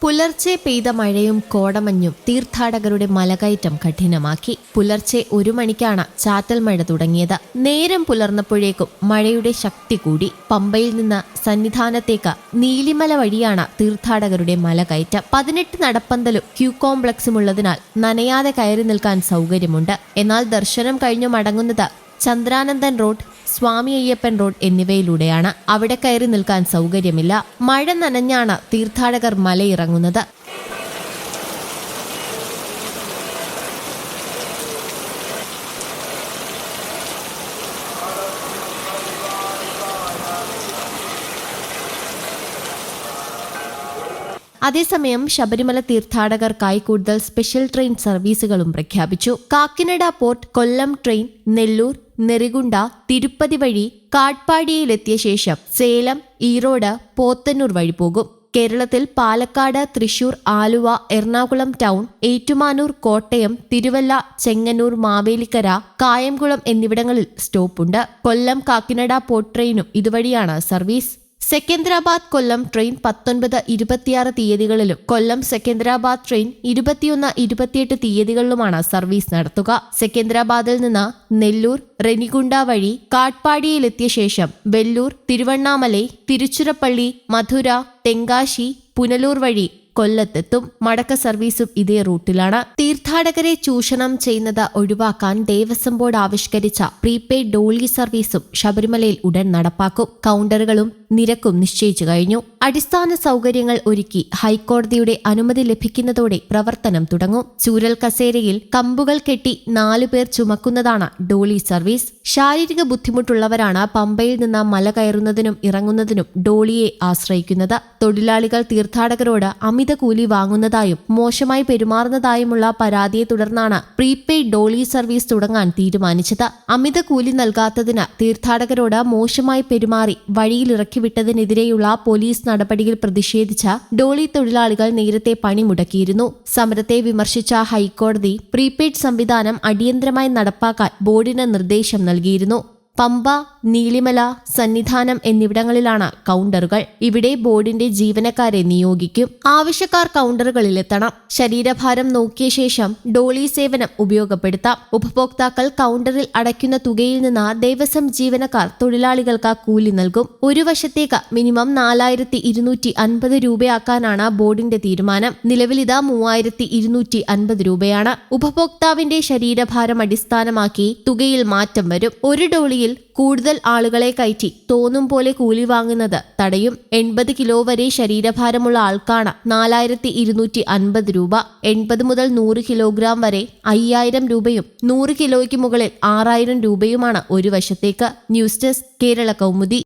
പുലർച്ചെ പെയ്ത മഴയും കോടമഞ്ഞും തീർത്ഥാടകരുടെ മലകയറ്റം കഠിനമാക്കി. പുലർച്ചെ ഒരു മണിക്കാണ് ചാറ്റൽ മഴ തുടങ്ങിയത്. നേരം പുലർന്നപ്പോഴേക്കും മഴയുടെ ശക്തി കൂടി. പമ്പയിൽ നിന്ന് സന്നിധാനത്തേക്ക് നീലിമല വഴിയാണ് തീർത്ഥാടകരുടെ മലകയറ്റം. പതിനെട്ട് നടപ്പന്തലും ക്യൂ കോംപ്ലക്സും ഉള്ളതിനാൽ നനയാതെ കയറി നിൽക്കാൻ സൗകര്യമുണ്ട്. എന്നാൽ ദർശനം കഴിഞ്ഞു മടങ്ങുന്നത് ചന്ദ്രാനന്ദൻ റോഡ് സ്വാമി അയ്യപ്പൻ റോഡ് എന്നിവയിലൂടെയാണ് അവിടെ കയറി നിൽക്കാൻ സൗകര്യമില്ല. മഴ നനഞ്ഞാണ് തീർത്ഥാടകർ മലയിറങ്ങുന്നത്. അതേസമയം ശബരിമല തീർത്ഥാടകർക്കായി കൂടുതൽ സ്പെഷ്യൽ ട്രെയിൻ സർവീസുകളും പ്രഖ്യാപിച്ചു. കാക്കിനഡ പോർട്ട് കൊല്ലം ട്രെയിൻ നെല്ലൂർ നെറികുണ്ട തിരുപ്പതി വഴി കാട്പാടിയിലെത്തിയ ശേഷം സേലം ഈറോഡ് പോത്തന്നൂർ വഴി പോകും. കേരളത്തിൽ പാലക്കാട് തൃശൂർ ആലുവ എറണാകുളം ടൗൺ ഏറ്റുമാനൂർ കോട്ടയം തിരുവല്ല ചെങ്ങന്നൂർ മാവേലിക്കര കായംകുളം എന്നിവിടങ്ങളിൽ സ്റ്റോപ്പുണ്ട്. കൊല്ലം കാക്കിനഡ പോർട്ട് ട്രെയിനും ഇതുവഴിയാണ് സർവീസ്. സെക്കന്ദരാബാദ് കൊല്ലം ട്രെയിൻ പത്തൊൻപത് ഇരുപത്തിയാറ് തീയതികളിലും കൊല്ലം സെക്കന്ദരാബാദ് ട്രെയിൻ ഇരുപത്തിയൊന്ന് ഇരുപത്തിയെട്ട് തീയതികളിലുമാണ് സർവീസ് നടത്തുക. സെക്കന്ദരാബാദിൽ നിന്ന് നെല്ലൂർ റെനിഗുണ്ട വഴി കാട്ട്പാടിയിലെത്തിയ ശേഷം വെല്ലൂർ തിരുവണ്ണാമലൈ തിരുച്ചിറപ്പള്ളി മധുര തെങ്കാശി പുനലൂർ വഴി കൊല്ലത്തെത്തും മടക്ക സർവീസും ഇതേ റൂട്ടിലാണ്. തീർത്ഥാടകരെ ചൂഷണം ചെയ്യുന്നത് ഒഴിവാക്കാൻ ദേവസ്വം ബോർഡ് ആവിഷ്കരിച്ച പ്രീപെയ്ഡ് ഡോളി സർവീസും ശബരിമലയിൽ ഉടൻ നടപ്പാക്കും. കൗണ്ടറുകളും നിരക്കും നിശ്ചയിച്ചു കഴിഞ്ഞു. അടിസ്ഥാന സൗകര്യങ്ങൾ ഒരുക്കി ഹൈക്കോടതിയുടെ അനുമതി ലഭിക്കുന്നതോടെ പ്രവർത്തനം തുടങ്ങും. ചൂരൽ കസേരയിൽ കമ്പുകൾ കെട്ടി നാലുപേർ ചുമക്കുന്നതാണ് ഡോളി സർവീസ്. ശാരീരിക ബുദ്ധിമുട്ടുള്ളവരാണ് പമ്പയിൽ നിന്ന് മല കയറുന്നതിനും ഇറങ്ങുന്നതിനും ഡോളിയെ ആശ്രയിക്കുന്നത്. തൊഴിലാളികൾ തീർത്ഥാടകരോട് അമിത കൂലി വാങ്ങുന്നതായും മോശമായി പെരുമാറുന്നതായുമുള്ള പരാതിയെ തുടർന്നാണ് പ്രീപെയ്ഡ് ഡോളി സർവീസ് തുടങ്ങാൻ തീരുമാനിച്ചത്. അമിത കൂലി നൽകാത്തതിന് തീർത്ഥാടകരോട് മോശമായി പെരുമാറി വഴിയിലിറക്കി വിട്ടതിനെതിരെയുള്ള പോലീസ് നടപടിയിൽ പ്രതിഷേധിച്ച ഡോളി തൊഴിലാളികൾ നേരത്തെ പണിമുടക്കിയിരുന്നു. സമരത്തെ വിമർശിച്ച ഹൈക്കോടതി പ്രീപെയ്ഡ് സംവിധാനം അടിയന്തരമായി നടപ്പാക്കാൻ ബോർഡിന് നിർദ്ദേശം നൽകിയിരുന്നു. പമ്പ നീലിമല സന്നിധാനം എന്നിവിടങ്ങളിലാണ് കൗണ്ടറുകൾ. ഇവിടെ ബോർഡിന്റെ ജീവനക്കാരെ നിയോഗിക്കും. ആവശ്യക്കാർ കൗണ്ടറുകളിലെത്തണം. ശരീരഭാരം നോക്കിയ ശേഷം ഡോളി സേവനം ഉപയോഗപ്പെടുത്താം. ഉപഭോക്താക്കൾ കൗണ്ടറിൽ അടയ്ക്കുന്ന തുകയിൽ നിന്ന് ദേവസ്വം ജീവനക്കാർ തൊഴിലാളികൾക്ക് കൂലി നൽകും. ഒരു വശത്തേക്ക് മിനിമം നാലായിരത്തി ഇരുന്നൂറ്റി അൻപത് രൂപയാക്കാനാണ് ബോർഡിന്റെ തീരുമാനം. നിലവിലിത മൂവായിരത്തി ഇരുന്നൂറ്റി അൻപത് രൂപയാണ്. ഉപഭോക്താവിന്റെ ശരീരഭാരം അടിസ്ഥാനമാക്കി തുകയിൽ മാറ്റം വരും. ഒരു ഡോളിയിൽ കൂടുതൽ ആളുകളെ കയറ്റി തോന്നും പോലെ കൂലി വാങ്ങുന്നത് തടയും എൺപത് കിലോ വരെ ശരീരഭാരമുള്ള ആൾക്കാണ് നാലായിരത്തി ഇരുന്നൂറ്റി അൻപത് രൂപ. എൺപത് മുതൽ നൂറ് കിലോഗ്രാം വരെ അയ്യായിരം രൂപയും നൂറ് കിലോയ്ക്ക് മുകളിൽ ആറായിരം രൂപയുമാണ് ഒരു വശത്തേക്ക്. News desk Kerala Kaumudi.